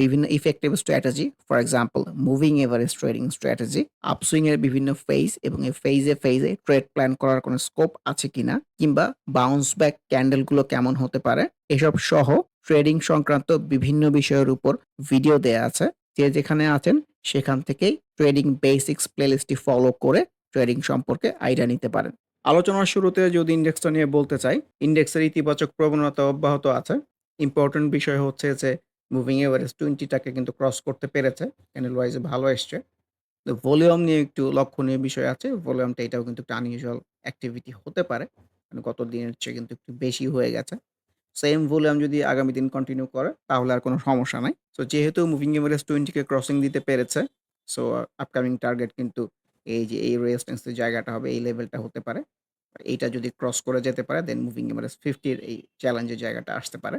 বিভিন্ন effective strategy, for example moving average trading strategy, upswing এর বিভিন্ন ফেজ এবং এই ফেজে, ফেজে ট্রেড প্ল্যান করার কোনো স্কোপ আছে কিনা কিংবা বাউন্স ব্যাক ক্যান্ডেলগুলো কেমন হতে পারে, এসব সহ ট্রেডিং সংক্রান্ত বিভিন্ন বিষয়ের উপর ভিডিও দেয়া আছে। যে যেখানে আছেন সেখান থেকেই ট্রেডিং বেসিক্স প্লেলিস্টটি ফলো করে ট্রেডিং সম্পর্কে আইডিয়া নিতে পারেন। আলোচনার শুরুতে যদি ইন্ডেক্সটা নিয়ে বলতে চাই, ইন্ডেক্সের ইতিবাচক প্রবণতা অব্যাহত আছে। ইম্পোর্টেন্ট বিষয় হচ্ছে যে মুভিং এভারেজ টোয়েন্টিটাকে কিন্তু ক্রস করতে পেরেছে। ক্যান্ডেল ওয়াইজ ভালো এসছে। তো ভলিউম নিয়ে একটু লক্ষণীয় বিষয় আছে। ভলিউমটা এটাও কিন্তু একটা আনইউজুয়াল অ্যাক্টিভিটি হতে পারে। মানে গত দিনের চেয়ে কিন্তু একটু বেশি হয়ে গেছে। সেম ভলিউম যদি আগামী দিন কন্টিনিউ করে তাহলে আর কোনো সমস্যা নাই। সো যেহেতু মুভিং এভারেজ টোয়েন্টিকে ক্রসিং দিতে পেরেছে, সো আপকামিং টার্গেট কিন্তু এই যে এই রেজিস্ট্যান্স এর জায়গাটা হবে, এই লেভেলটা হতে পারে। এইটা যদি ক্রস করে যেতে পারে দেন মুভিং এভারেজ ফিফটির এই চ্যালেঞ্জের জায়গাটা আসতে পারে।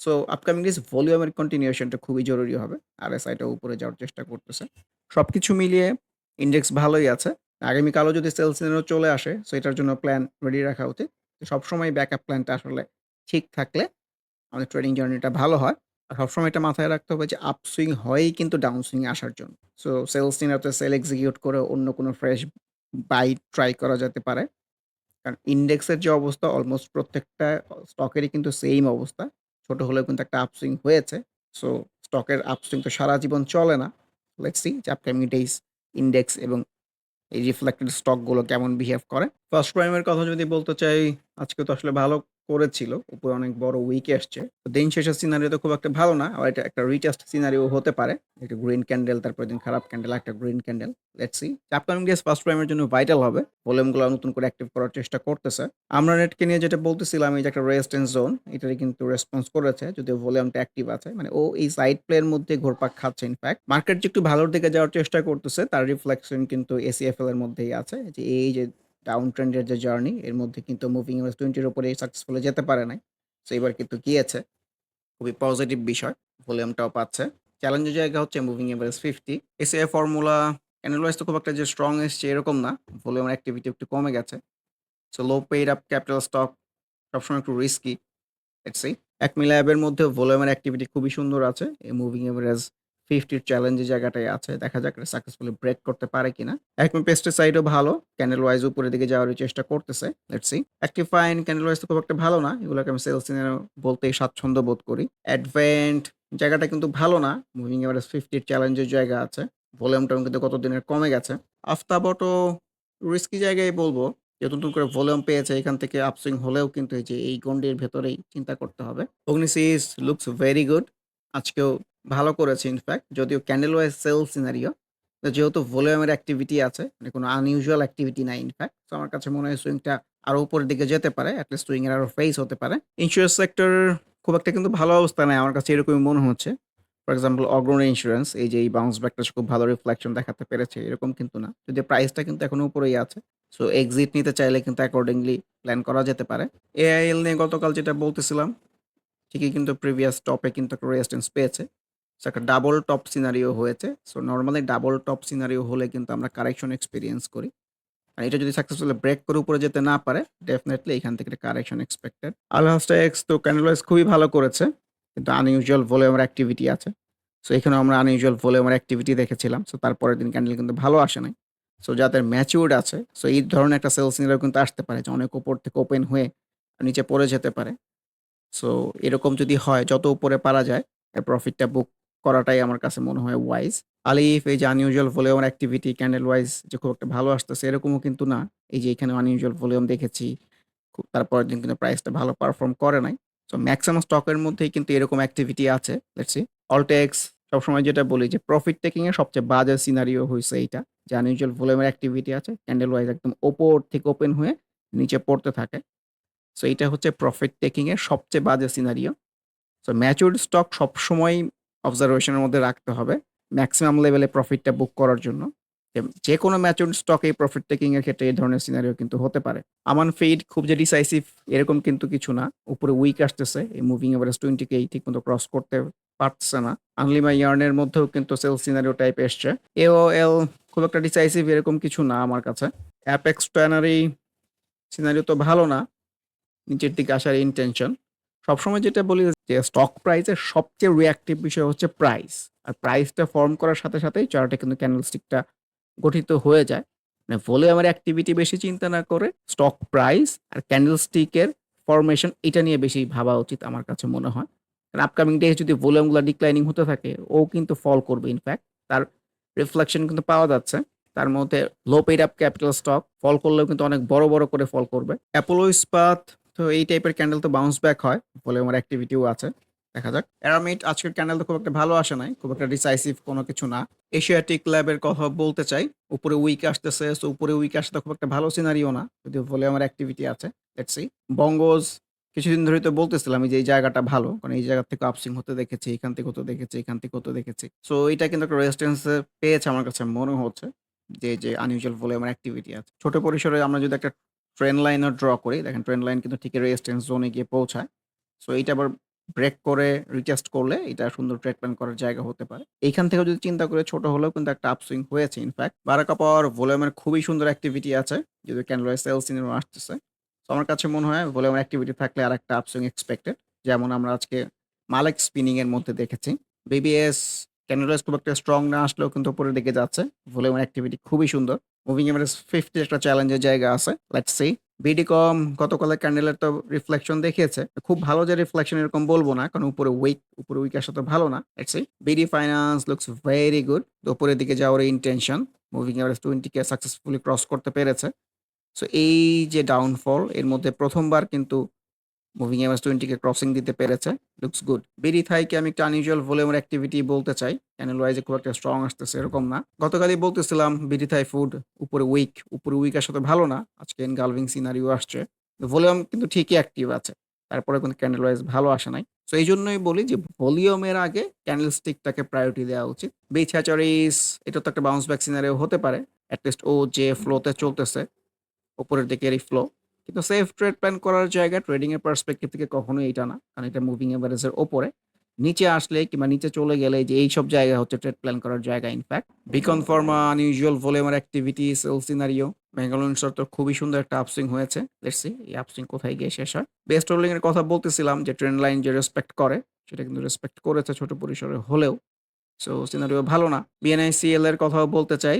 সো আপকামিং ডেজ ভলিউমের কন্টিনিউশনটা খুবই জরুরি হবে। RSI টা উপরে যাওয়ার চেষ্টা করতেছে। সবকিছু মিলিয়ে ইন্ডেক্স ভালোই আছে। আগামীকালও যদি সেল সিগন্যাল চলে আসে, সো এটার জন্য প্ল্যান রেডি রাখা উচিত। সবসময় ব্যাকআপ প্ল্যানটা আসলে ঠিক থাকলে আমাদের ট্রেডিং জার্নিটা ভালো হয়। আর সবসময় এটা মাথায় রাখতে হবে যে আপসুইং হয়ই কিন্তু ডাউন সুইং আসার জন্য। সো সেল সিগন্যালতে সেল এক্সিকিউট করে অন্য কোনো ফ্রেশ বাই ট্রাই করা যেতে পারে। কারণ ইন্ডেক্সের যে অবস্থা অলমোস্ট প্রত্যেকটা স্টকেরই কিন্তু সেইম অবস্থা। ছোট হলেও কিন্তু একটা আপসুইং হয়েছে। সো স্টকের আপসুইং তো সারা জীবন চলে না। লেটস সি যে আপকামিং ডেইস ইন্ডেক্স এবং এই রিফ্লেক্টেড স্টকগুলো কেমন বিহেভ করে। ফার্স্ট প্রাইমের কথা যদি বলতে চাই, আজকে তো আসলে ভালো করেছিল। উপরে অনেক বড় উইক এসছে। দিন শেষের সিনারিও তো খুব একটা ভালো না। আর এটা একটা রিটেস্ট সিনারিও হতে পারে। একটা গ্রিন ক্যান্ডেল তারপরের দিন খারাপ ক্যান্ডেল, একটা green candle. Let's see. Upcoming days first prime এর জন্য ভাইটাল হবে। ভলিউমগুলো নতুন করে অ্যাক্টিভ করার চেষ্টা করতেছে। আমরা নেটকে নিয়ে যেটা বলতেছিলাম এই যে একটা রেজিস্ট্যান্স জোন, এটারই কিন্তু রেসপন্স করেছে। যদিও ভলিউমটা অ্যাক্টিভ আছে। মানে ও এই সাইড প্লে এর মধ্যে ঘোরপাক খাচ্ছে ইনফ্যাক্ট। মার্কেট যে একটু ভালোর দিকে যাওয়ার চেষ্টা করতেছে তার রিফ্লেকশন কিন্তু এসিএফএল এর মধ্যেই আছে। যে এই যে ডাউন ট্রেন্ডের যে জার্নি এর মধ্যে কিন্তু মুভিং এভারেজ 20 এর উপরে সাকসেসফুলি যেতে পারে নাই। সো এবার কিন্তু গিয়েছে। খুবই পজিটিভ বিষয়। ভলিউমটাও পাচ্ছে। চ্যালেঞ্জের জায়গা হচ্ছে moving average 50 ACF formula candle wise তো খুব একটা যে স্ট্রং এসছে এরকম না। ভলিউমের অ্যাক্টিভিটি একটু কমে গেছে। So low paid up capital stock সবসময় একটু risky. Let's see. Acme lab এর মধ্যে ভলিউমের অ্যাক্টিভিটি খুবই সুন্দর আছে। এই মুভিং এভারেজ 50 এর চ্যালেঞ্জের জায়গাটায় আছে। দেখা যাক সাকসেসফুলি ব্রেক করতে পারে কিনা। অ্যাকমি পেস্টিসাইডও ভালো। ক্যান্ডেল ওয়াইজ উপরের দিকে যাওয়ার চেষ্টা করতেছে। Let's see. অ্যাক্টিফাইন ক্যান্ডেল ওয়াইজ তো খুব একটা ভালো না। এগুলোকে আমি সেলস বলতেই স্বাচ্ছন্দ্য বোধ করি। অ্যাডভেন্ট জায়গাটা কিন্তু ভালো না। মুভিং এভারেজ 50 এর চ্যালেঞ্জের জায়গা আছে। ভলিউমটাও কিন্তু গত দিনের কমে গেছে। আফতাবটো রিস্কি জায়গায় বলব যেহেতু নতুন করে ভলিউম পেয়েছে, এখান থেকে আপসুইং হলেও কিন্তু এই যে এই গণ্ডির ভেতরেই চিন্তা করতে হবে। অগ্নিসিস লুকস ভেরি গুড। আজকেও ভালো করেছে ইনফ্যাক্ট। যদিও ক্যান্ডেল ওয়াইজ সেল সিনারিও। যেহেতু ভলিউমের অ্যাক্টিভিটি আছে, মানে কোনো আনইউজুয়াল অ্যাক্টিভিটি নাই ইনফ্যাক্ট। সো আমার কাছে মনে হয় সুইংটা আরও উপরের দিকে যেতে পারে। অ্যাটলিস্ট লিস্ট সুইং এর আরও ফেজ হতে পারে। ইন্স্যুরেন্স সেক্টর খুব একটা কিন্তু ভালো অবস্থা নাই। আমার কাছে এরকমই মনে হচ্ছে। ফর এক্সাম্পল অগ্রণী ইন্স্যুরেন্স এই যে এই বাউন্স ব্যাকটা খুব ভালো রিফ্লেকশন দেখাতে পেরেছে এরকম কিন্তু না। যদিও প্রাইসটা কিন্তু এখনও উপরেই আছে। সো এক্সিট নিতে চাইলে কিন্তু অ্যাকর্ডিংলি প্ল্যান করা যেতে পারে। এআইএল নিয়ে গতকাল যেটা বলতেছিলাম, ঠিকই কিন্তু প্রিভিয়াস টপে কিন্তু রেজিস্ট্যান্স পেয়েছে। সো একটা ডাবল টপ সিনারিও হয়েছে। So normally double top scenario হলে কিন্তু আমরা কারেকশন এক্সপিরিয়েন্স করি। আর এটা যদি সাকসেসফুলি ব্রেক করে উপরে যেতে না পারে, ডেফিনিটলি এখান থেকে একটা কারেকশন এক্সপেক্টেড। আলহাসটা এক্স তো ক্যান্ডেল ওয়াইজ খুবই ভালো করেছে। কিন্তু আনইউজুয়াল ভলিউমের অ্যাক্টিভিটি আছে। সো এখানেও আমরা আনইউজুয়াল ভলিউমের অ্যাক্টিভিটি দেখেছিলাম। সো তারপরের দিন ক্যান্ডেল কিন্তু ভালো আসে নাই। সো যাদের ম্যাচিউরড আছে, সো এই ধরনের একটা সেল সিনারিও কিন্তু আসতে পারে যে অনেক উপর থেকে ওপেন হয়ে নিচে পড়ে যেতে পারে। সো এরকম যদি হয় যত উপরে পারা যায় প্রফিটটা বুক করাটাই আমার কাছে মনে হয় ওয়াইজ। আলিফ, এই যে unusual volume activity candle wise যে খুব একটা ভালো আসতেছে, এরকমও কিন্তু না। এই যে এখানে আনইউজুয়াল ভলিউম দেখেছি। খুব তারপরের দিন কিন্তু প্রাইসটা ভালো পারফর্ম করে নাই। সো ম্যাক্সিমাম স্টকের মধ্যেই কিন্তু এরকম অ্যাক্টিভিটি আছে। সি। অলটেক্স সবসময় যেটা বলি যে প্রফিট টেকিং এর সবচেয়ে বাজে সিনারিও হইছে এইটা। যে আনইউজুয়াল ভলিউমের অ্যাক্টিভিটি আছে। ক্যান্ডেল ওয়াইজ একদম উপর থেকে ওপেন হয়ে নিচে পড়তে থাকে। সো এইটা হচ্ছে প্রফিট টেকিং এর সবচেয়ে বাজে সিনারিও। সো ম্যাচিউরড স্টক সবসময়ই অবজারভেশন এর মধ্যে রাখতে হবে। মেক্সিমাম লেভেলে প্রফিটটা বুক করার জন্য। যে যেকোনো ম্যাচিউরড স্টকে প্রফিট টেকিং এর ক্ষেত্রে এই ধরনের সিনারিও কিন্তু হতে পারে। আমান ফিড খুব যে ডিসাইসিভ এরকম কিন্তু কিছু না। উপরে উইক আসতেছে। এই মুভিং এভারেজ 20 কে ঠিকমতো ক্রস করতে পারতেছে না। আনলিমা ইয়ার্ন এর মধ্যেও কিন্তু সেল সিনারিও টাইপ এসছে। এও এল খুব একটা ডিসাইসিভ এরকম কিছু না আমার কাছে। অ্যাপেক্স ট্যানারি সিনারিও তো ভালো না। নিচের দিকে আসার ইনটেনশন। সবসময় যেটা বলি যে স্টক প্রাইসের সবচেয়ে রিঅ্যাক্টিভ বিষয় হচ্ছে প্রাইস। আর প্রাইসটা ফর্ম করার সাথে সাথেই চার্টে কিন্তু ক্যান্ডেলস্টিকটা গঠিত হয়ে যায়। মানে ভলিউমের অ্যাক্টিভিটি বেশি চিন্তা না করে স্টক প্রাইস আর ক্যান্ডেলস্টিকের ফরমেশন এটা নিয়ে বেশি ভাবা উচিত আমার কাছে মনে হয়। কারণ আপকামিং ডে যদি ভলিউমগুলা ডিক্লাইনিং হতে থাকে ও কিন্তু ফল করবে ইনফ্যাক্ট। তার রিফ্লেকশন কিন্তু পাওয়া যাচ্ছে। তার মধ্যে low paid up capital stock fall করলেও কিন্তু অনেক বড়, বড় করে ফল করবে। অ্যাপোলো ইস্পাত তো এই টাইপের ক্যান্ডেল তো বাউন্স ব্যাক হয়। বলে আমার অ্যাক্টিভিটিও আছে। দেখা যাক। অ্যারামিড আজকের ক্যান্ডেল তো খুব একটা ভালো আসে নাই। খুব একটা ডিসাইসিভ কোনো কিছু না। এশিয়াটিক ল্যাবের কথা বলতে চাই। উপরে উইক আসতেছে। সো উপরে উইক আসাটা খুব একটা ভালো সিনারিও না। যদিও আমার অ্যাক্টিভিটি আছে। Let's C. বঙ্গজ কিছুদিন ধরেই তো বলতেছিলাম যে এই জায়গাটা ভালো। কারণ এই জায়গা থেকে আপসিং হতে দেখেছি, এখান থেকে হতে দেখেছি, এখান থেকে হতে দেখেছি। সো এটা কিন্তু একটা রেজিস্ট্যান্স পেয়েছে আমার কাছে মনে হচ্ছে। যে, যে আনইউজুয়াল ভলিউমের অ্যাক্টিভিটি আছে। ছোট পরিসরে আমরা যদি একটা ট্রেন্ড লাইনও ড্র করি, দেখেন ট্রেন্ড লাইন কিন্তু ঠিক রেজিস্ট্যান্স জোনে গিয়ে পৌঁছায়। সো এইটা আবার ব্রেক করে রিটেস্ট করলে এটা সুন্দর ট্রেড প্ল্যান করার জায়গা হতে পারে। এইখান থেকেও যদি চিন্তা করে ছোট হলেও কিন্তু একটা আপসুইং হয়েছে ইনফ্যাক্ট। বারাকা পাওয়ার ভলিউমের খুবই সুন্দর অ্যাক্টিভিটি আছে। যদি ক্যান্ডেল সেল সিনারিও আসতেছে। তো আমার কাছে মনে হয় ভলিউমের অ্যাক্টিভিটি থাকলে আরেকটা আপসুইং এক্সপেক্টেড। যেমন আমরা আজকে মালেক স্পিনিং এর মধ্যে দেখেছি। বিবিএস ক্যান্ডেল খুব একটা স্ট্রং না আসলেও কিন্তু উপরের দিকে যাচ্ছে। ভলিউমের অ্যাক্টিভিটি খুবই সুন্দর। মুভিং এভারেজ 50 একটা চ্যালেঞ্জের জায়গা আছে। Let's C. বিডিকম গতকালের ক্যান্ডেলের তো রিফ্লেকশন দেখিয়েছে। খুব ভালো যে রিফ্লেকশন এরকম বলব না। কারণ উপরে উইক, উপরে উইক আসা তো ভালো না। Let's see. BD finance looks very good. উপরের দিকে যাওয়ার ইনটেনশন। মুভিং এভারেজ 20 কে সাকসেসফুলি ক্রস করতে পেরেছে। সো এই যে ডাউনফল এর মধ্যে প্রথমবার কিন্তু মুভিং এভারেজ 20 কে ক্রসিং দিতে পেরেছে। Looks good. বিডি থাইকে আমি একটা আনইউজুয়াল ভলিউমের অ্যাক্টিভিটি বলতে চাই। ক্যান্ডেল ওয়াইজে খুব একটা স্ট্রং আসতেছে এরকম না। গতকালই বলতেছিলাম বিডি থাই ফুড উপরে উইক, উপরে উইক আসা তো ভালো না। আজকে এনগালভিং সিনারিও আসছে। ভলিউম কিন্তু ঠিকই অ্যাক্টিভ আছে। তারপরে কিন্তু ক্যান্ডেল ওয়াইজ ভালো আসে নাই। তো এই জন্যই বলি যে ভলিউমের আগে ক্যান্ডেল স্টিকটাকে প্রায়োরিটি দেওয়া উচিত। বিচ এটা তো একটা বাউন্স ব্যাক সিনারিও হতে পারে। এট লিস্ট ও যে ফ্লোতে চলতেছে উপরের দিকের এই ফ্লো। কিন্তু সেফ ট্রেড প্ল্যান করার জায়গা ট্রেডিং এর পার্সপেক্টিভ থেকে কখনোই এটা না। কারণ এটা মুভিং এভারেজ এর উপরে। নিচে আসলে কিংবা নিচে চলে গেলে যে এইসব জায়গা হচ্ছে ট্রেড প্ল্যান করার জায়গা in fact. Beacon pharma unusual ভলিউমের অ্যাক্টিভিটি সেল সিনারিও। ব্যাঙ্গালোর তো খুবই সুন্দর একটা আপসুইং হয়েছে। সি এই আপসুইং কোথায় গিয়ে শেষ হয়। বেস্ট হোল্ডিং এর কথা বলতেছিলাম যে ট্রেন্ড লাইন যে রেসপেক্ট করে, সেটা কিন্তু রেসপেক্ট করেছে ছোট পরিসরে হলেও। সো সিনারিও ভালো না। বিএনআইসিএল এর কথাও বলতে চাই।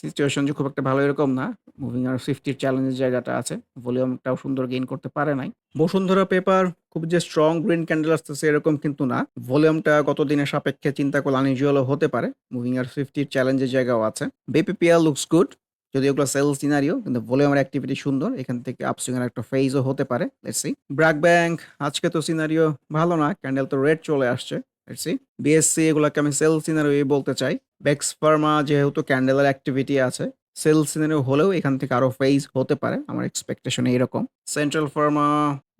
সিচুয়েশন যে খুব একটা ভালো এরকম না। মুভিং আর 50 এর চ্যালেঞ্জের জায়গাটা আছে। ভলিউমটাও সুন্দর গেইন করতে পারে নাই। বসুন্ধরা পেপার খুব যে স্ট্রং গ্রিন ক্যান্ডেল আসতেছে এরকম কিন্তু না। ভলিউমটা গত দিনের সাপেক্ষে চিন্তা করলে আনইউজুয়ালও হতে পারে। মুভিং আর 50 এর চ্যালেঞ্জের জায়গাও আছে। BPPL looks good. যদি এগুলো সেল সিনারিও কিন্তু ভলিউমের অ্যাক্টিভিটি সুন্দর। এখান থেকে আপসুইং এর একটা ফেজও হতে পারে। লেটস। ব্র্যাক ব্যাংক আজকে তো সিনারিও ভালো না। ক্যান্ডেল তো রেড চলে আসছে। সি। বিএসসি এগুলাকে আমি সেল সিনারিও বলতে চাই। বেক্স ফার্মা যেহেতু ক্যান্ডেলের অ্যাক্টিভিটি আছে। সেল সিনারিও হলেও এখান থেকে আরও ফেজ হতে পারে। আমার এক্সপেকটেশন এরকম। সেন্ট্রাল ফার্মা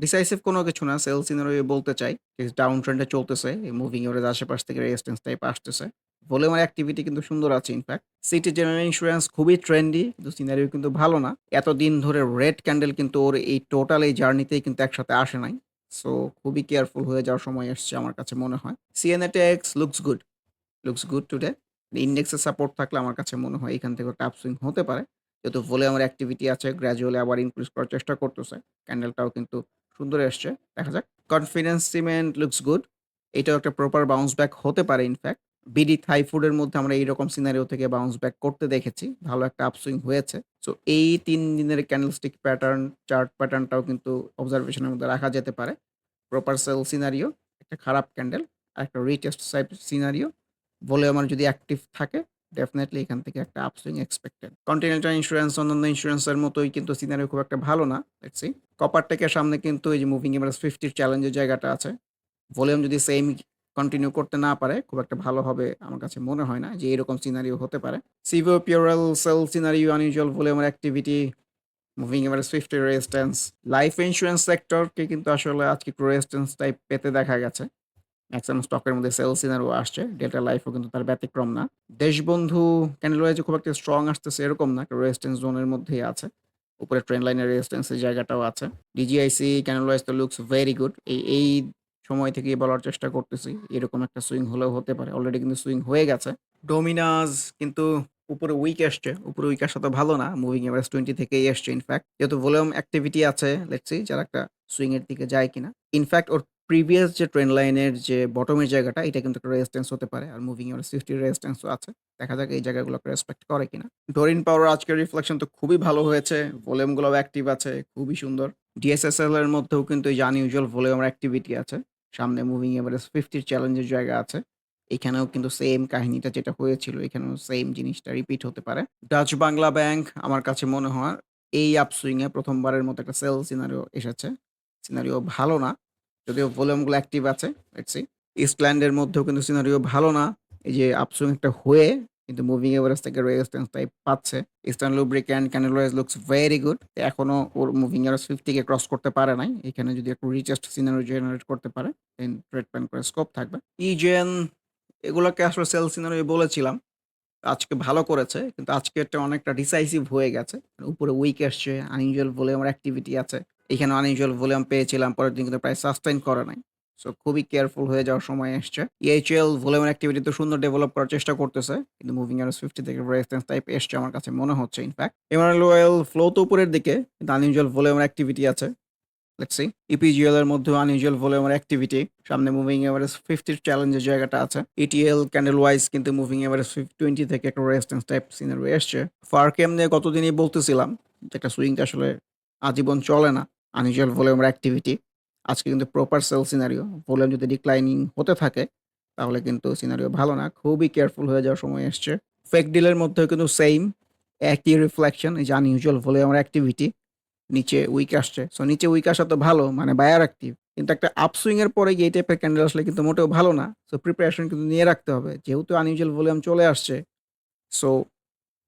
ডিসাইসিভ কোনো কিছু না। সেল সিনারিও বলতে চাই। ডাউন ট্রেন্ডে চলতেছে। এই মুভিং এভারেজ আশেপাশ থেকে রেজিস্ট্যান্স টাইপ আসতেছে। ভলিউমের অ্যাক্টিভিটি কিন্তু সুন্দর আছে in fact. City General Insurance খুবই ট্রেন্ডি কিন্তু সিনারিও কিন্তু ভালো না। এতদিন ধরে রেড ক্যান্ডেল কিন্তু ওর এই টোটাল এই জার্নিতেই কিন্তু একসাথে আসে নাই। সো খুবই কেয়ারফুল হয়ে যাওয়ার সময় এসছে আমার কাছে মনে হয়। CNATEX looks good. Looks good today. ইন্ডেক্সের support থাকলে আমার কাছে মনে হয় এখান থেকে একটা আপসুইং হতে পারে। যেহেতু ভোলে আমার অ্যাক্টিভিটি আছে গ্র্যাজুয়ালি আবার ইনক্রিজ করার চেষ্টা করতেছে। ক্যান্ডেলটাও কিন্তু সুন্দর এসছে। দেখা যাক। Confidence Cement looks good. এটাও একটা প্রপার বাউন্স ব্যাক হতে পারে ইনফ্যাক্ট। বিডি থাই ফুডের মধ্যে আমরা এইরকম সিনারিও থেকে বাউন্স ব্যাক করতে দেখেছি। ভালো একটা আপসুইং হয়েছে। সো এই তিন দিনের ক্যান্ডেলস্টিক প্যাটার্ন চার্ট প্যাটার্নটাও কিন্তু অবজারভেশনের মধ্যে রাখা যেতে পারে। প্রপার সেল সিনারিও, একটা খারাপ ক্যান্ডেল, আর একটা রিটেস্ট সাইড সিনারিও। ভলিউমার যদি অ্যাক্টিভ থাকে ডেফিনেটলি এখান থেকে একটা আপসুইং এক্সপেক্টেড। কন্টিনেন্টাল ইন্স্যুরেন্স অন্যান্য ইন্স্যুরেন্সের মতোই কিন্তু সিনারিও খুব একটা ভালো না। Let's C. কপারটেকের সামনে কিন্তু এই যে মুভিং এভারেজ 50 র চ্যালেঞ্জের জায়গাটা আছে। ভলিউম যদি সেম কন্টিনিউ করতে না পারে, খুব একটা ভালো হবে আমার কাছে মনে হয় না যে এরকম সিনারিও হতে পারে। সিভিও পিউরাল সেল সিনারিও আনইউজুয়াল ভলিউমের activity moving average 50 resistance. Life insurance সেক্টরকে কিন্তু আসলে আজকে একটু রেজিস্ট্যান্স টাইপ পেতে দেখা গেছে। ম্যাক্সিমাম স্টকের মধ্যে সেল সিনারিও আসছে। ডেল্টা লাইফও কিন্তু তার ব্যতিক্রম না। দেশবন্ধু ক্যান্ডেল খুব একটা স্ট্রং আসতেছে এরকম না। রেজিস্ট্যান্স জোনের মধ্যেই আছে। উপরে ট্রেন লাইনের রেজিস্ট্যান্সের জায়গাটাও আছে। ডিজিআইসি ক্যান্ডেল তো লুকস ভেরি গুড। এই এই সময় থেকে বলার চেষ্টা করতেছি। এরকম একটা সুইং হলেও হতে পারে। অলরেডি কিন্তু সুইং হয়ে গেছে। ডোমিনাস কিন্তু উপরে উইক এসছে। উপরে উইক আসা তো ভালো না। মুভিং এভারেজ 20 থেকেই এসছে ইনফ্যাক্ট। যেহেতু ভলিউম অ্যাক্টিভিটি আছে লেটস যারা একটা সুইং এর দিকে যায় কিনা। ইনফ্যাক্ট ওর প্রিভিয়াস যে ট্রেন লাইনের যে বটমের জায়গাটা, এটা কিন্তু একটা রেজিস্ট্যান্স হতে পারে। আর মুভিং এভারেজ 50 রেজিস্ট্যান্সও আছে। দেখা যাক এই জায়গাগুলোকে রেসপেক্ট করে কিনা। ডোরিন পাওয়ার আজকের রিফ্লেকশন তো খুবই ভালো হয়েছে। ভলিউম গুলোও অ্যাক্টিভ আছে। খুবই সুন্দর। ডিএসএসএল এর মধ্যেও কিন্তু এই আনইউজুয়াল ভলিউমের অ্যাক্টিভিটি আছে। সামনে মুভিং এভারেজ 50 র চ্যালেঞ্জের জায়গা আছে। এখানেও কিন্তু সেম কাহিনীটা যেটা হয়েছিল, এখানেও সেম জিনিসটা রিপিট হতে পারে। ডাচ বাংলা ব্যাংক আমার কাছে মনে হয়, এই আপসুইং এ প্রথমবারের মতো একটা সেল সিনারিও এসেছে। সিনারিও ভালো না। যদিও ভলিউমগুলো অ্যাক্টিভ আছে। Let's see. মধ্যেও কিন্তু সিনারিও ভালো না। এই যে আপসুইং একটা হয়ে কিন্তু মুভিং এভারেজ থেকে রেজিস্ট্যান্স টাইপ পাচ্ছে। Eastern Lubricant candle wise looks very good. এখনও ওর মুভিং এভারেজ 50 কে ক্রস করতে পারে নাই। এখানে যদি একটু রিচেস্ট সিনারি জেনারেট করতে পারে দেন ট্রেড প্ল্যান করার স্কোপ থাকবে। ইজেন এগুলোকে আসলে সেল সিনারিও বলেছিলাম। আজকে ভালো করেছে। কিন্তু আজকেরটা অনেকটা ডিসাইসিভ হয়ে গেছে। উপরে উইক এসছে। আনইউজুয়াল ভলিউমের অ্যাক্টিভিটি আছে। এখানে আনইউজুয়াল ভলিউম পেয়েছিলাম। পরের দিন কিন্তু প্রায় সাস্টেইন করে নাই। সো খুবই কেয়ারফুল হয়ে যাওয়ার সময় এসছে। ইএইচএল ভলিউমের অ্যাক্টিভিটি তো সুন্দর ডেভেলপ করার চেষ্টা করতেছে। কিন্তু মুভিং এভারেজ 50 থেকে রেজিস্ট্যান্স টাইপ এসছে আমার কাছে, মনে হচ্ছে ইনফ্যাক্ট। ওয়েল ফ্লো তো উপরের দিকে। কিন্তু আনইউজুয়াল ভলিউমের অ্যাক্টিভিটি আছে। লেটস। ইপিজিএল এর মধ্যেও আনইউজুয়াল ভলিউমের অ্যাক্টিভিটি। সামনে মুভিং এভারেজ 50 র চ্যালেঞ্জের জায়গাটা আছে। ইটিএল ক্যান্ডেল ওয়াইজ কিন্তু মুভিং এভারেজ 20 থেকে একটা রেজিস্ট্যান্স টাইপ সিনারিও এসছে। ফারকেম নিয়ে গতদিনই বলতেছিলাম, যে একটা সুইংটা আসলে আজীবন চলে না। আনইউজুয়াল ভলিউমের অ্যাক্টিভিটি। আজকে কিন্তু প্রপার সেল সিনারিও। ভলিউম যদি ডিক্লাইনিং হতে থাকে, তাহলে কিন্তু সিনারিও ভালো না। খুবই কেয়ারফুল হয়ে যাওয়ার সময় এসছে। ফেক ডিলের মধ্যেও কিন্তু সেইম একই রিফ্লেকশন এই যে আনইউজুয়াল ভলিউমের অ্যাক্টিভিটি। নিচে উইক আসছে। সো নিচে উইক আসা তো ভালো মানে বায়ার অ্যাক্টিভ। কিন্তু একটা আপসুইং এর পরে গিয়ে এই টাইপের ক্যান্ডেল আসলে কিন্তু মোটেও ভালো না। সো প্রিপারেশন কিন্তু নিয়ে রাখতে হবে। যেহেতু আনইউজুয়াল ভলিউম চলে আসছে। সো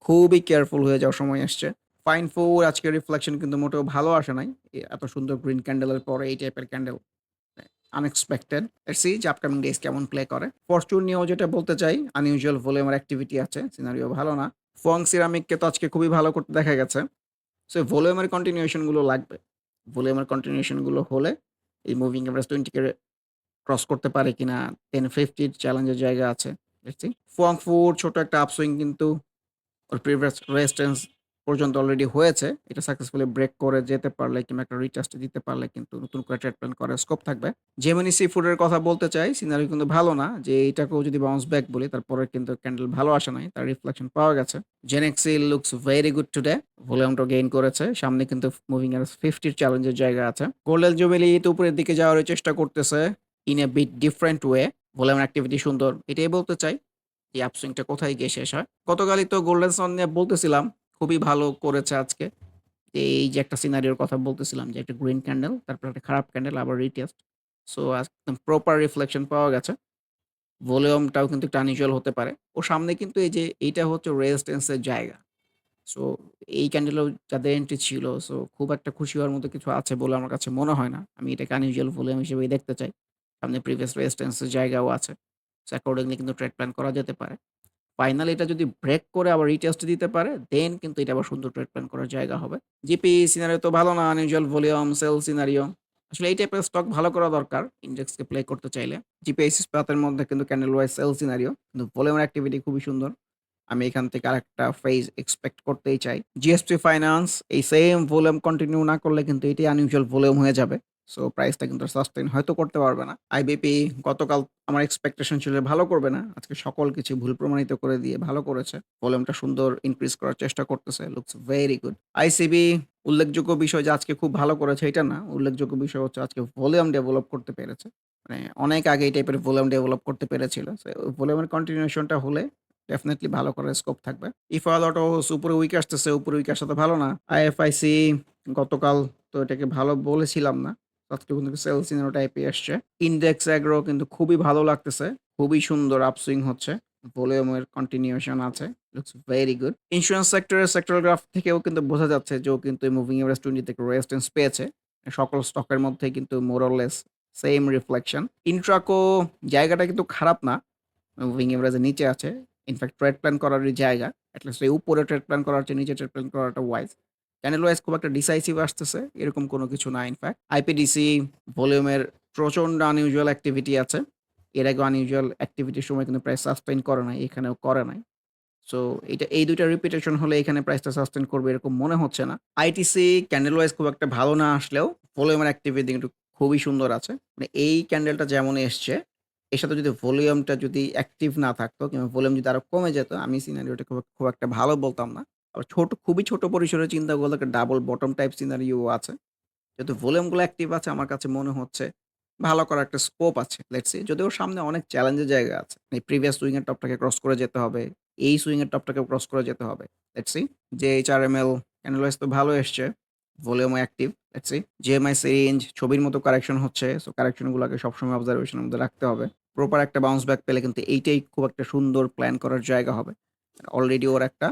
খুবই কেয়ারফুল হয়ে যাওয়ার সময় এসছে। ফাইন ফোর আজকের রিফ্লেকশন কিন্তু মোটেও ভালো আসে নাই। এত সুন্দর গ্রিন ক্যান্ডেলের পরে এই টাইপের ক্যান্ডেল আনএক্সপেক্টেড। সি যে আপকামিং ডেজ কেমন প্লে করে। ফরচুন নিয়েও যেটা বলতে চাই আনইউজুয়াল ভলিউমের অ্যাক্টিভিটি আছে। সিনারিও ভালো না। ফং সিরামিককে তো আজকে খুবই ভালো করতে দেখা গেছে। সো ভলিউমের কন্টিনিউশনগুলো লাগবে। ভলিউমের কন্টিনিউশনগুলো হলে এই মুভিং এভারেজ 20 কে ক্রস করতে পারে কিনা। দেন 50 র চ্যালেঞ্জের জায়গা আছে। সি। ফং ফুড ছোট একটা আপসুইং কিন্তু, ওর প্রিভিয়াস রেজিস্ট্যান্স পর্যন্ত অলরেডি হয়েছে। এটা সাকসেসফুলি ব্রেক করে যেতে পারলে কিংবা একটা রিটেস্ট দিতে পারলে কিন্তু নতুন করে ট্রেড প্ল্যান করার স্কোপ থাকবে। জেমিনি সি ফুডের কথা বলতে চাই। সিনারিও কিন্তু ভালো না। যে এটাকেও যদি বাউন্স ব্যাক বলি, তারপরে কিন্তু ক্যান্ডেল ভালো আসে নাই। তার রিফ্লেকশন পাওয়া গেছে। Genexil looks very good today. ভলিউমটা গেইন করেছে। সামনে কিন্তু মুভিং এভারেজ 50 র চ্যালেঞ্জের জায়গা আছে। গোল্ডেন জুবিলি তো উপরের দিকে যাওয়ার চেষ্টা করতেছে। In a bit different way. ভলিউমের অ্যাক্টিভিটি সুন্দর। এটাই বলতে চাই। এই আপসুইংটা কোথায় গিয়ে শেষ হয়। গতকালই তো গোল্ডেন সন নিয়ে বলতেছিলাম। খুবই ভালো করেছে আজকে। এই যে একটা সিনারিওর কথা বলতেছিলাম যে একটা গ্রিন ক্যান্ডেল তারপর একটা খারাপ ক্যান্ডেল আবার রিটেস্ট। সো একদম প্রপার রিফ্লেকশন পাওয়া গেছে। ভলিউমটাও কিন্তু একটু আনইউজুয়াল হতে পারে। ওর সামনে কিন্তু এই যে এইটা হচ্ছে রেজিস্ট্যান্স এর জায়গা। সো এই ক্যান্ডেলও যাদের এন্ট্রি ছিল সো খুব একটা খুশি হওয়ার মতো কিছু আছে বলে আমার কাছে মনে হয় না। আমি এটাকে আনইউজুয়াল ভলিউম হিসেবেই দেখতে চাই। সামনে প্রিভিয়াস রেজিস্ট্যান্স এর জায়গাও আছে। সো অ্যাকর্ডিংলি কিন্তু ট্রেড প্ল্যান করা যেতে পারে। ফাইনালি এটা যদি ব্রেক করে আবার রিটেস্ট দিতে পারে দেন কিন্তু এটা আবার সুন্দর ট্রেড প্ল্যান করার জায়গা হবে। জিপি সিনারিও তো ভালো না। Unusual volume, sell scenario. আসলে এই টাইপের স্টক ভালো করা দরকার ইন্ডেক্সকে প্লে করতে চাইলে। জিপিএস ইস্পাতের মধ্যে কিন্তু ক্যান্ডেল ওয়াইজ সেল সিনারিও। কিন্তু ভলিউমের অ্যাক্টিভিটি খুবই সুন্দর। আমি এখান থেকে আরেকটা ফেজ এক্সপেক্ট করতেই চাই। জিএসপি ফাইন্যান্স এই সেম ভলিউম কন্টিনিউ না করলে কিন্তু এটাই আনইউজুয়াল ভলিউম হয়ে যাবে। সো প্রাইসটা কিন্তু সাস্টেইন হয়তো করতে পারবে না। আইবিপি গতকাল আমার এক্সপেকটেশন ছিল ভালো করবে না। আজকে সকল কিছু ভুল প্রমাণিত করে দিয়ে ভালো করেছে। ভলিউমটা সুন্দর ইনক্রিজ করার চেষ্টা করতেছে। Looks very good. আইসিবি উল্লেখযোগ্য বিষয় যে আজকে খুব ভালো করেছে এটা না। উল্লেখযোগ্য বিষয় হচ্ছে আজকে ভলিউম ডেভেলপ করতে পেরেছে। মানে অনেক আগে এই টাইপের ভলিউম ডেভেলপ করতে পেরেছিল। ভলিউমের কন্টিনিউশনটা হলে ডেফিনেটলি ভালো করার স্কোপ থাকবে। ইফা লটোস উপরে উইক আসতেছে, উপরে উইক আসাতে ভালো না। আইএফআইসি গতকাল তো এটাকে ভালো বলেছিলাম না। আজকে কিন্তু সেল সিনারো টাইপে আসছে। ইনডেক্স অ্যাগ্রো কিন্তু খুবই ভালো লাগতেছে। খুবই সুন্দর আপসুইং হচ্ছে। ভলিউমের কন্টিনিউশন আছে। Looks very good. ইন্সুরেন্স সেক্টরের সেক্টরাল গ্রাফ থেকেও কিন্তু বোঝা যাচ্ছে যে ও কিন্তু মুভিং এভারেজ 20 থেকে রেজিস্ট্যান্স পেয়েছে। সকল স্টকের মধ্যে কিন্তু more or less same reflection. Intraco জায়গাটা কিন্তু খারাপ না। মুভিং এভারেজের নিচে আছে। ইনফ্যাক্ট ট্রেড প্ল্যান করারই জায়গা। এট লিস্ট এই উপরে ট্রেড প্ল্যান করার চেয়ে নিচে ট্রেড প্ল্যান করাটা ওয়াইজ। ক্যান্ডেল ওয়াইজ খুব একটা ডিসাইসিভ আসতেছে। এরকম কোনো কিছু না ইনফেক্ট। আইপিডিসি ভলিউমের প্রচণ্ড আনইউজুয়াল অ্যাক্টিভিটি আছে। এর আগে আনইউজুয়াল অ্যাক্টিভিটির সময় কিন্তু প্রাইস সাসপেন্ড করে নাই। এখানেও করে নাই। সো এটা এই ২ টা রিপিটেশন হলে এখানে প্রাইসটা সাসপেন্ড করবে এরকম মনে হচ্ছে না। আইটিসি ক্যান্ডেল ওয়াইজ খুব একটা ভালো না আসলেও ভলিউমের অ্যাক্টিভিটি কিন্তু খুবই সুন্দর আছে। মানে এই ক্যান্ডেলটা যেমন এসছে, এর সাথে যদি ভলিউমটা যদি অ্যাক্টিভ না থাকতো কিংবা ভলিউম যদি আরও কমে যেত, আমি সিনারিওটা খুব খুব একটা ভালো বলতাম না। ছোট, খুবই ছোট পরিসরে চিন্তা করলে একটা ডাবল বটম টাইপ সিনারিও আছে। যেহেতু ভলিউমগুলো অ্যাক্টিভ আছে, আমার কাছে মনে হচ্ছে ভালো করার একটা স্কোপ আছে। লেটস যদিও সামনে অনেক চ্যালেঞ্জের জায়গা আছে। এই প্রিভিয়াস সুইং এর টপটাকে ক্রস করে যেতে হবে। এই সুইং এর টপটাকেও ক্রস করে যেতে হবে। Let's see M L wise তো ভালো এসছে। ভলিউমও অ্যাক্টিভ। লেটস জিএমআই সিরিঞ্জ ছবির মতো কারেকশন হচ্ছে। সো কারেকশন গুলোকে সবসময় অবজারভেশন এর মধ্যে রাখতে হবে। প্রপার একটা বাউন্স ব্যাক পেলে কিন্তু এইটাই খুব একটা সুন্দর প্ল্যান করার জায়গা হবে। অলরেডি ওর একটা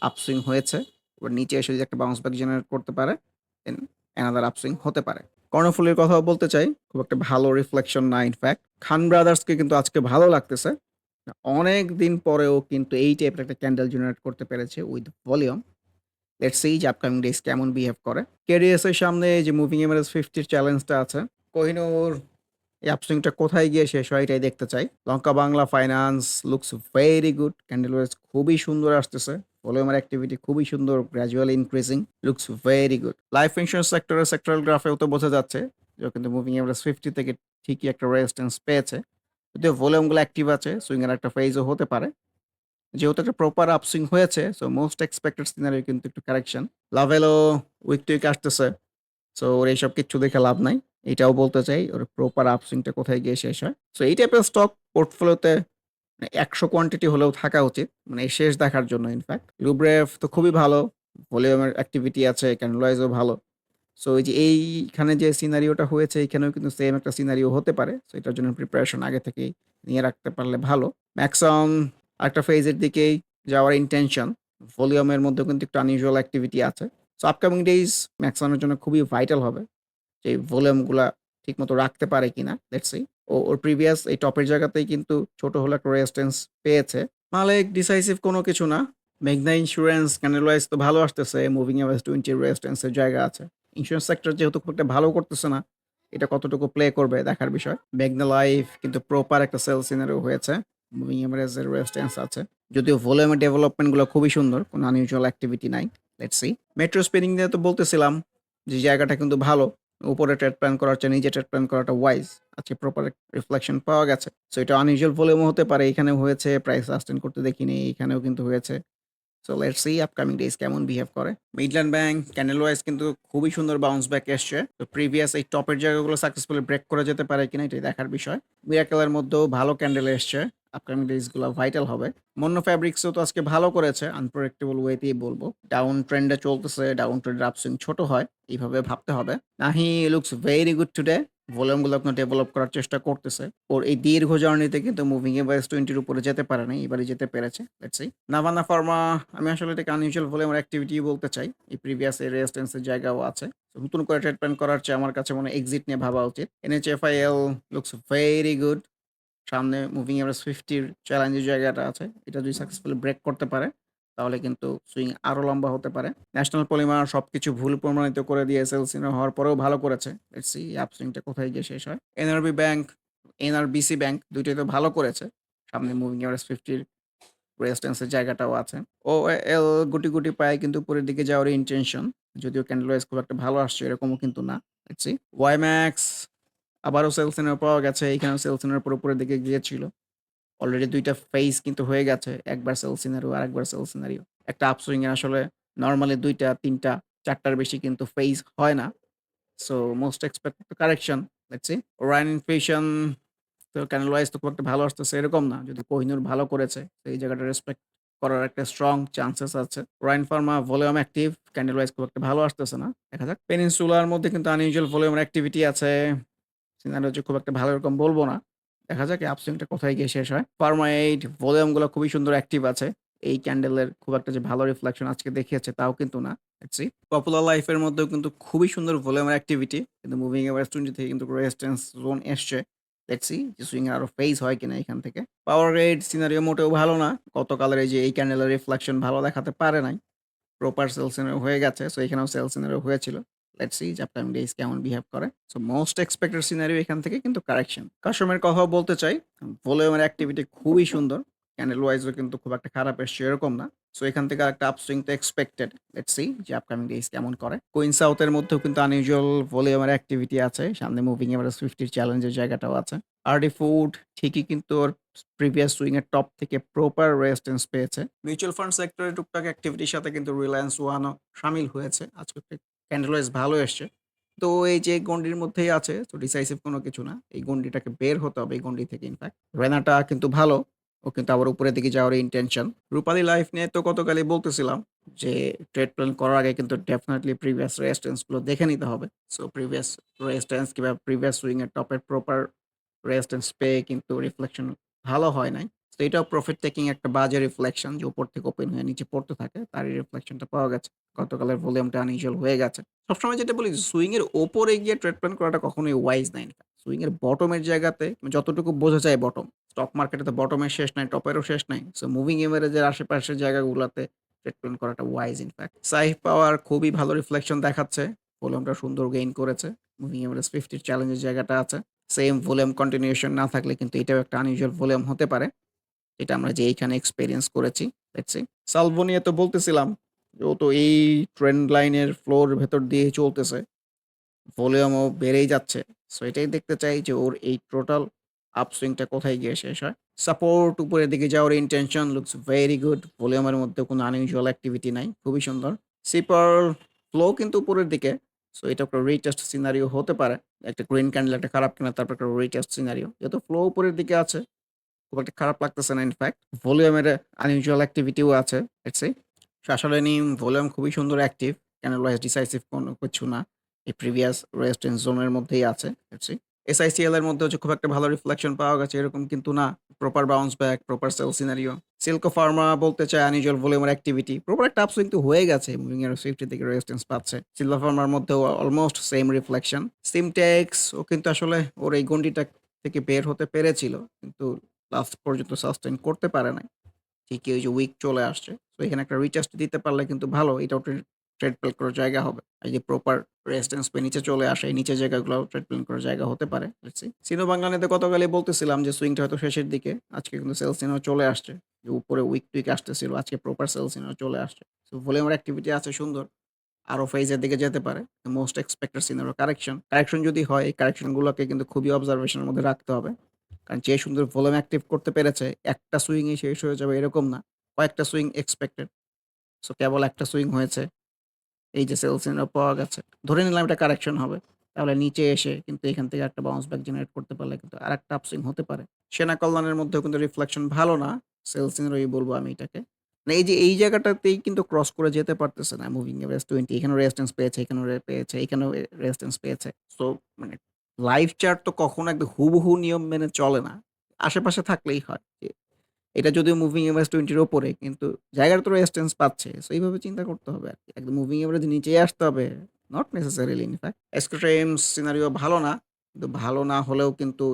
আপসুইং হয়েছে। এবার নিচে এসে যদি একটা বাউন্স ব্যাক জেনারেট করতে পারে, দেন অ্যানাদার আপসুইং হতে পারে। কর্ণফুলীর কথাও বলতে চাই। খুব একটা ভালো রিফ্লেকশন না ইনফেক্ট। খান ব্রাদার্সকে কিন্তু আজকে ভালো লাগতেছে। অনেক দিন পরেও কিন্তু এই টাইপের একটা ক্যান্ডেল জেনারেট করতে পেরেছে উইথ ভলিউম। লেটস সি যে আপকামিং ডেজ কেমন বিহেভ করে। কেডিএস এর সামনে যে মুভিং এভারেজ 50 র চ্যালেঞ্জটা আছে। কোহিনূর এই আপসুইংটা কোথায় গিয়ে শেষ হয় এটাই দেখতে চাই। Lanka Bangla finance looks very good. Candle wise খুবই সুন্দর আসতেছে। ভলিউমের অ্যাক্টিভিটি খুবই সুন্দর gradually increasing. Looks very good. Life insurance সেক্টরের সেক্টরাল গ্রাফেও তো বোঝা যাচ্ছে যে কিন্তু মুভিং এভারেজ 50 থেকে ঠিকই একটা রেজিস্ট্যান্স পেয়েছে। যদিও ভলিউমগুলো অ্যাক্টিভ আছে, সুইং এর একটা ফেজও হতে পারে। যেহেতু একটা প্রপার আপসুইং হয়েছে, সো মোস্ট এক্সপেক্টেড সিনারিও কিন্তু একটু কারেকশন। লাভেলও উইক টু উইক আসতেছে। সো ওর এইসব কিচ্ছু দেখে লাভ নাই। এটাও বলতে চাই ওর প্রপার আপসুইংটা কোথায় গিয়ে শেষ হয়। সো এই টাইপের স্টক পোর্টফোলিওতে ১০০ কোয়ান্টিটি হলেও থাকা উচিত। মানে শেষ দেখার জন্য ইনফ্যাক্ট লুব্রেফ তো খুবই ভালো। ভলিউমের অ্যাক্টিভিটি আছে, ক্যান্ডেল ওয়াইজও ভালো। সো এই যে এইখানে যে সিনারিওটা হয়েছে এখানেও কিন্তু সেম একটা সিনারিও হতে পারে। সো এটার জন্য প্রিপারেশন আগে থেকেই নিয়ে রাখতে পারলে ভালো। ম্যাক্সন আরেকটা ফেজের দিকেই যাওয়ার ইনটেনশন। ভলিউমের মধ্যেও কিন্তু একটু আনইউজুয়াল অ্যাক্টিভিটি আছে। সো আপকামিং ডেইজ ম্যাক্সনের জন্য খুবই ভাইটাল হবে। যে ভলিউমগুলা ঠিকমতো রাখতে পারে কিনা। Let's see. ও ওর প্রিভিয়াস এই টপের জায়গাতেই কিন্তু ছোট হলেও একটা রেজিস্ট্যান্স পেয়েছে। মালিক ডিসাইসিভ কোনো কিছু না। মেঘনা ইন্স্যুরেন্স ক্যান্ডেল ওয়াইজ তো ভালো আসতেছে। মুভিং এভারেজ 20 এর রেজিস্ট্যান্স জায়গা আছে। ইন্স্যুরেন্স সেক্টর যেহেতু খুব একটা ভালো করতেছে না, এটা কতটুকু প্লে করবে দেখার বিষয়। মেঘনা লাইফ কিন্তু প্রপার একটা সেল সিনারিও হয়েছে। মুভিং এভারেজ এর রেজিস্ট্যান্স আছে। যদিও ভলিউমের ডেভেলপমেন্টগুলো খুবই সুন্দর। কোনো আনইউজুয়াল অ্যাক্টিভিটি নাই। Let's see. মেট্রো স্পিনিং নিয়ে তো বলতেছিলাম যে জায়গাটা কিন্তু ভালো। উপরে ট্রেড প্ল্যান করার চেয়ে নিচে ট্রেড প্ল্যান করাটা ওয়াইজ। আজকে প্রপার রিফ্লেকশন পাওয়া গেছে। সো এটা আনইউজুয়াল ভলিউমও হতে পারে। এখানেও হয়েছে। প্রাইস সাস্টেইন করতে দেখিনি। এখানেও কিন্তু হয়েছে। So let's see upcoming days কেমন বিহেভ করে। মিডল্যান্ড ব্যাংক ক্যান্ডেল ওয়াইজ কিন্তু খুবই সুন্দর বাউন্স ব্যাক এসছে। তো প্রিভিয়াস এই টপের জায়গাগুলো সাকসেসফুলি ব্রেক করা যেতে পারে কিনা, এটাই দেখার বিষয়। মিরাকেলের মধ্যেও ভালো ক্যান্ডেল এসছে। আপকামিং ডেজগুলা ভাইটাল হবে। মন্য ফ্যাব্রিক্সও তো আজকে ভালো করেছে। আনপ্রেডিক্টেবল ওয়েতেই বলব। ডাউন ট্রেন্ডে চলতেছে। ডাউন ট্রেন্ডের আপসুইং ছোট হয়। এইভাবে ভাবতে হবে। Nahee looks very good today. ভলিউমগুলো আপনার ডেভেলপ করার চেষ্টা করতেছে। ওর এই দীর্ঘ জার্নিতে কিন্তু মুভিং এভারেজ 20 এর উপরে যেতে পারে নাই। এবারে যেতে পেরেছে। Let's see. নাভানা ফার্মা আমি আসলে এটাকে আনইউজুয়াল ভলিউমের অ্যাক্টিভিটি বলতে চাই। এই প্রিভিয়াস এই রেজিস্ট্যান্স এর জায়গাও আছে। নতুন করে প্ল্যান করার চেয়ে আমার কাছে মনে এক্সিট নিয়ে ভাবা উচিত। NHFIL looks very good. সামনে মুভিং এভারেজ 50 র চ্যালেঞ্জের জায়গাটা আছে। এটা যদি সাকসেসফুলি ব্রেক করতে পারে, তাহলে কিন্তু সুইং আরও লম্বা হতে পারে। ন্যাশনাল পলিমার সবকিছু ভুল প্রমাণিত করে দিয়ে সেল সিনারি হওয়ার পরেও ভালো করেছে। সি আপসুইংটা কোথায় গিয়ে শেষ হয়। এনআরবি ব্যাংক, এনআরবিসি ব্যাংক দুইটাই তো ভালো করেছে। সামনে মুভিং এভারেজ 50 র জায়গাটাও আছে। ও এল গুটি, গুটি পায়ে কিন্তু উপরের দিকে যাওয়ার ইনটেনশন। যদিও ক্যান্ডেল খুব একটা ভালো আসছে এরকমও কিন্তু না। সি। ওয়াইম্যাক্স আবারও সেল সিনারিও পাওয়া গেছে। এইখানেও সেল সিনারিও পুরো উপরের দিকে গিয়েছিল। অলরেডি ২ টা ফেজ কিন্তু হয়ে গেছে। একবার সেল আর একবার সেল সিনারিও। একটা আপসুইং এ আসলে নরমালি ২ টা, ৩ টা, ৪ টার বেশি কিন্তু ফেজ হয় না। So most expected correction. Let's see. Orion Infusion তো ক্যান্ডেল ওয়াইজ তো খুব একটা ভালো আসতেছে এরকম না। যদি কোহিনূর ভালো করেছে, এই জায়গাটা রেসপেক্ট করার একটা স্ট্রং চান্সেস আছে। Orion Pharma volume active, candle wise খুব একটা ভালো আসতেছে না। দেখা যাক। পেনিনসুলার মধ্যে কিন্তু আনইউজুয়াল ভলিউমের অ্যাক্টিভিটি আছে। সিনারিও খুব একটা ভালো এরকম বলব না। দেখা যাক আপসুইংটা কোথায় গিয়ে শেষ হয়। ফার্মা 8 ভলিউমগুলো খুবই সুন্দর অ্যাক্টিভ আছে। এই ক্যান্ডেলের খুব একটা যে ভালো রিফ্লেকশন আজকে দেখিয়েছে তাও কিন্তু না। সি। পপুলার লাইফ এর মধ্যেও কিন্তু খুবই সুন্দর ভলিউমের অ্যাক্টিভিটি। কিন্তু মুভিং এভারেজ 20 থেকে কিন্তু রেজিস্ট্যান্স জোন এসছে। সি যে সুইং এর আরও ফেজ হয় কিনা এখান থেকে। পাওয়ার রেট সিনারিও মোটেও ভালো না। গতকালের এই যে এই ক্যান্ডেলের রিফ্লেকশন ভালো দেখাতে পারে নাই। প্রপার সেল সিনারিও হয়ে গেছে। সো এখানেও সেল সিনারিও হয়েছিল। লেটস সি আপকামিং ডেইজ কেমন বিহেভ করে। সো মোস্ট এক্সপেক্টেড সিনারিও এখান থেকে কিন্তু কারেকশন। কাস্টমারের কথাও বলতে চাই। ভলিউমের অ্যাক্টিভিটি খুবই সুন্দর। ক্যান্ডেল ওয়াইজ ও কিন্তু খুব একটা খারাপ এসছে এরকম না। সো এখান থেকে আরেকটা আপসুইং তো এক্সপেক্টেড। লেটস সি যে আপকামিং ডেইজ কেমন করে। কুইন সাউথ এর মধ্যেও কিন্তু আনইউজুয়াল ভলিউমের অ্যাক্টিভিটি আছে। সামনে মুভিং এভারেজ 50 চ্যালেঞ্জের জায়গাটাও আছে। আরডি ফুড ঠিকই কিন্তু ওর প্রিভিয়াস সুইং এর টপ থেকে প্রপার রেজিস্ট্যান্স পেয়েছে। মিউচুয়াল ফান্ড সেক্টরের টুকটাক অ্যাক্টিভিটির সাথে কিন্তু রিলায়েন্স ওয়ান ও শামিল হয়েছে। আজকে ক্যান্ডেল ওয়াইজ ভালো এসছে। তো এই যে গন্ডির মধ্যেই আছে। তো ডিসাইসিভ কোনো কিছু না। এই গন্ডিটাকে বের হতে হবে এই গন্ডি থেকে ইনফ্যাক্ট। রেনাটা কিন্তু ভালো। ও কিন্তু আবার উপরের দিকে যাওয়ার ইনটেনশন। রূপালী লাইফ নিয়ে তো গতকালই বলতেছিলাম যে ট্রেড প্ল্যান করার আগে কিন্তু ডেফিনিটলি প্রিভিয়াস রেজিস্ট্যান্সগুলো দেখে নিতে হবে। সো প্রিভিয়াস রেজিস্ট্যান্স কিংবা প্রিভিয়াস সুইং এর টপের প্রপার রেজিস্ট্যান্স পেয়ে কিন্তু রিফ্লেকশন ভালো হয় নাই। তো এটাও প্রফিট টেকিং একটা বাজে রিফ্লেকশন যে উপর থেকে ওপেন হয়ে নিচে পড়তে থাকে। তারই রিফ্লেকশনটা পাওয়া গেছে। গতকালের ভলিউমটা আনইউজুয়াল হয়ে গেছে। সবসময় যেটা বলি সুইং এর উপরে গিয়ে ট্রেড প্ল্যান করাটা কখনোই ওয়াইজ না ইনফ্যাক্ট। সুইং এর বটমের জায়গাতে যতটুকু বোঝা যায় বটম। স্টক মার্কেটে তো বটমের শেষ নাই, টপেরও শেষ নাই। সো মুভিং এভারেজ এর আশেপাশের জায়গাগুলাতে ট্রেড প্ল্যান করাটা wise in fact. Saif power খুবই ভালো রিফ্লেকশন দেখাচ্ছে। ভলিউমটা সুন্দর গেইন করেছে। মুভিং এভারেজ 50 র চ্যালেঞ্জের জায়গাটা আছে। সেম ভলিউম কন্টিনিউশন না থাকলে কিন্তু এটাও একটা আনইউজুয়াল ভলিউম হতে পারে। এটা আমরা যে এইখানে এক্সপেরিয়েন্স করেছি। সি। সালভো নিয়ে তো বলতেছিলাম। ও তো এই ট্রেন্ড লাইনের ফ্লোর ভেতর দিয়ে চলতেছে। ভলিউমও বেড়েই যাচ্ছে। সো এটাই দেখতে চাই যে ওর এই টোটাল আপসুইংটা কোথায় গিয়ে শেষ হয়। সাপোর্ট উপরের দিকে যাওয়ার ইনটেনশন লুকস ভেরি গুড। ভলিউমের মধ্যে কোনো আনইউজুয়াল অ্যাক্টিভিটি নাই। খুবই সুন্দর। সিপার ফ্লো কিন্তু উপরের দিকে। সো এটা একটা রিটেস্ট সিনারিও হতে পারে। একটা গ্রিন ক্যান্ডেল একটা খারাপ ক্যান্ডেল তারপর একটা রিটেস্ট সিনারিও। যেহেতু ফ্লো উপরের দিকে আছে। খুব একটা খারাপ লাগতেছে না ইনফ্যাক্ট। ভলিউমের আনইউজুয়াল অ্যাক্টিভিটিও আছে। লেটস আসলে নিম ভলিউম খুবই সুন্দর অ্যাক্টিভ। ক্যান্ডেল ওয়াইজ ডিসাইসিভ কোনো কিছু না। এই প্রিভিয়াস রেজিস্ট্যান্স জোনের মধ্যেই আছে। Let's C. এসআইসিএল এর মধ্যে যে খুব একটা ভালো রিফ্লেকশন পাওয়া গেছে এরকম কিন্তু না। Proper bounce back, proper sell scenario. Silco pharma বলতে চাই আনইউজুয়াল ভলিউমের অ্যাক্টিভিটি। প্রপার একটা আপসুইং তো হয়ে গেছে। মুভিং এর 50 থেকে রেজিস্ট্যান্স পাচ্ছে। সিলভার ফার্মার মধ্যেও অলমোস্ট সেম রিফ্লেকশন। সিমটেক্স ও কিন্তু আসলে ওর এই গণ্ডিটা থেকে বের হতে পেরেছিল। কিন্তু লাস্ট পর্যন্ত সাস্টেইন করতে পারে নাই। ঠিকই ওই যে উইক চলে আসছে। সো এখানে একটা রিচার্জ দিতে পারলে কিন্তু ভালো। এটাও ট্রে ট্রেড প্ল্যান করার জায়গা হবে। এই যে প্রপার রেজিস্ট্যান্স পেয়ে নিচে চলে আসে। এই নিচের জায়গাগুলোও ট্রেড প্ল্যান করার জায়গা হতে পারে। Let's see. সিনো বাংলানিতে গতকালই বলতেছিলাম যে সুইংটা হয়তো শেষের দিকে। আজকে কিন্তু সেল সিনারিও চলে আসছে। যে উপরে উইক টুইক আসতেছিল। আজকে প্রপার সেল সিনারিও চলে আসছে। সো ভলিউমের অ্যাক্টিভিটি আছে সুন্দর। আরও ফেজের দিকে যেতে পারে। Most expected scenario correction. Correction যদি হয়, এই কারেকশন গুলোকে কিন্তু খুবই অবজারভেশনের মধ্যে রাখতে হবে। কারণ যে সুন্দর ভলিউম অ্যাক্টিভ করতে পেরেছে একটা সুইং শেষ হয়ে যাবে এরকম না। কয়েকটা সুইং এক্সপেক্টেড। সো কেবল একটা সুইং হয়েছে। এই যে সেল সিনারিও পাওয়া গেছে। ধরে নিলাম এটা কারেকশন হবে। তাহলে নিচে এসে কিন্তু এখান থেকে একটা বাউন্স ব্যাক জেনারেট করতে পারলে কিন্তু আরেকটা আপসুইং হতে পারে। সেনা কল্যাণের মধ্যেও কিন্তু রিফ্লেকশন ভালো না। সেল সিনারিওই বলব আমি এটাকে। মানে এই যে এই জায়গাটাতেই কিন্তু ক্রস করে যেতে পারতেছে না। মুভিং এভারেজ 20 এখানেও রেজিস্ট্যান্স পেয়েছে, এখানেও পেয়েছে, এখানেও রেজিস্ট্যান্স পেয়েছে। সো মানে লাইভ চার্ট তো কখনো একদম হুবহু নিয়ম মেনে চলে না। আশেপাশে থাকলেই হয়। যে, এটা যদিও মুভিং এভারেজ 20 এর উপরে কিন্তু জায়গাটা তো রেজিস্ট্যান্স পাচ্ছে। সো এইভাবে চিন্তা করতে হবে আরকি। একদম মুভিং এভারেজ নিচেই আসতে হবে। Not necessarily in fact. Extremes scenario ভালো না। কিন্তু ভালো না হলেও কিন্তু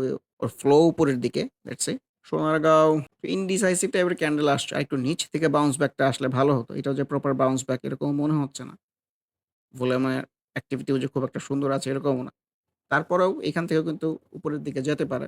ওর ফ্লো উপরের দিকে। Let's see. সোনারগাঁও ইনডিসাইসিভ টাইপের ক্যান্ডেল আসছে। আরেকটু নিচ থেকে বাউন্স ব্যাকটা আসলে ভালো হতো। এটাও যে প্রপার বাউন্স ব্যাক এরকম মনে হচ্ছে না। ভলিউমের অ্যাক্টিভিটিও যে খুব একটা সুন্দর আছে, এরকমও না। তারপরেও এখান থেকেও কিন্তু উপরের দিকে যেতে পারে।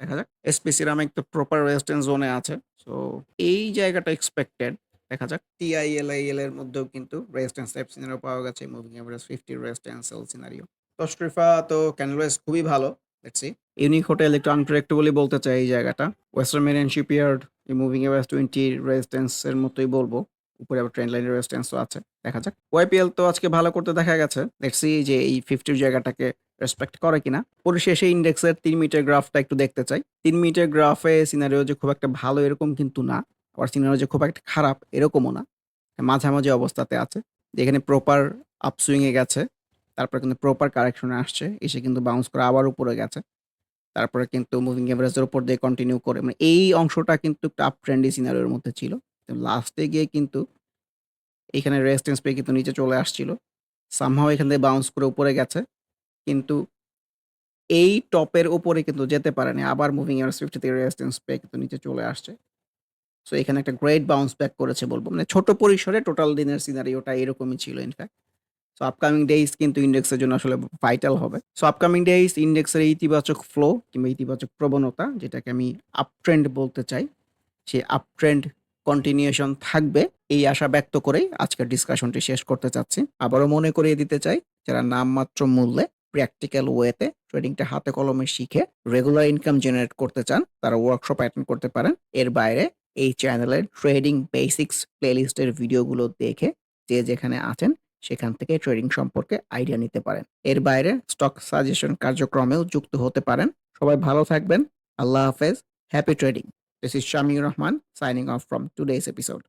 দেখা যাক। এসপি সিরামিক তো প্রপার রেজিস্ট্যান্স জোনে আছে। সো এই জায়গাটা এক্সপেক্টেড। দেখা যাক। টিআইএল, আইএল এর মধ্যেও কিন্তু রেজিস্ট্যান্স টাইপ সিনারিও পাওয়া গেছে। Moving average 50 resistance sell scenario. Tosrifa তো ক্যানভাস খুবই ভালো। Let's see. ইউনিক হোটেল একটু আনপ্রেডিক্টেবলই বলতে চাই এই জায়গাটা। ওয়েস্টার্ন মেরিন শিপইয়ার্ড, এই মুভিং এভারেজ 20 রেজিস্ট্যান্স এর মতোই বলব। উপরে আবার ট্রেন লাইনের রেজিস্ট্যান্স ও আছে। দেখা যাক। ওয়াইপিএল তো আজকে ভালো করতে দেখা গেছে। দেখছি যে এই ফিফটির জায়গাটাকে রেসপেক্ট করে কিনা। পরিশেষে ইন্ডেক্সের ৩ মিনিটের গ্রাফটা একটু দেখতে চাই। তিন মিটার গ্রাফে সিনারিও যে খুব একটা ভালো এরকম কিন্তু না। আবার সিনারিও যে খুব একটা খারাপ এরকমও না। মাঝামাঝি অবস্থাতে আছে। যেখানে প্রপার আপসুইং এ গেছে। তারপরে কিন্তু প্রপার কারেকশন আসছে। এসে কিন্তু বাউন্স করে আবার উপরে গেছে। তারপরে কিন্তু মুভিং এভারেজ এর উপর দিয়ে কন্টিনিউ করে মানে এই অংশটা কিন্তু একটু আপ ট্রেন্ডি সিনারিওর মধ্যে ছিল। লাস্টে গিয়ে কিন্তু এখানে রেজিস্ট্যান্স পেয়ে কিন্তু নিচে চলে আসছিল। সামহাও এখান থেকে বাউন্স করে উপরে গেছে। কিন্তু এই টপের উপরে কিন্তু যেতে পারেনি। আবার মুভিং এয়ার 50 থেকে রেজিস্ট্যান্স পেয়ে কিন্তু নিচে চলে আসছে। সো এখানে একটা গ্রেট বাউন্স ব্যাক করেছে বলব মানে ছোট পরিসরে টোটাল দিনের সিনারিওটা এরকমই ছিল ইনফেক্ট। সো আপকামিং ডেইজ কিন্তু ইন্ডেক্সের জন্য আসলে ভাইটাল হবে। সো আপকামিং ডেইজ ইন্ডেক্সের ইতিবাচক ফ্লো কিংবা ইতিবাচক প্রবণতা, যেটাকে আমি আপ ট্রেন্ড বলতে চাই। সেই আপ ট্রেন্ড কন্টিনিউশন থাকবে, এই আশা ব্যক্ত করেই আজকের ডিসকাশনটি শেষ করতে চাচ্ছি। আবারও মনে করিয়ে দিতে চাই, যারা নামমাত্র মূল্যে প্র্যাকটিক্যাল ওয়েতে ট্রেডিংটা হাতে কলমে শিখে রেগুলার ইনকাম জেনারেট করতে চান, তারা ওয়ার্কশপ অ্যাটেন্ড করতে পারেন। এর বাইরে এই চ্যানেলের ট্রেডিং বেসিক্স প্লেলিস্টের ভিডিওগুলো দেখে যে যেখানে আছেন, সেখান থেকে ট্রেডিং সম্পর্কে আইডিয়া নিতে পারেন। এর বাইরে স্টক সাজেশন কার্যক্রমেও যুক্ত হতে পারেন। সবাই ভালো থাকবেন। আল্লাহ হাফেজ। Happy trading. This is Shamir Rahman signing off from today's episode.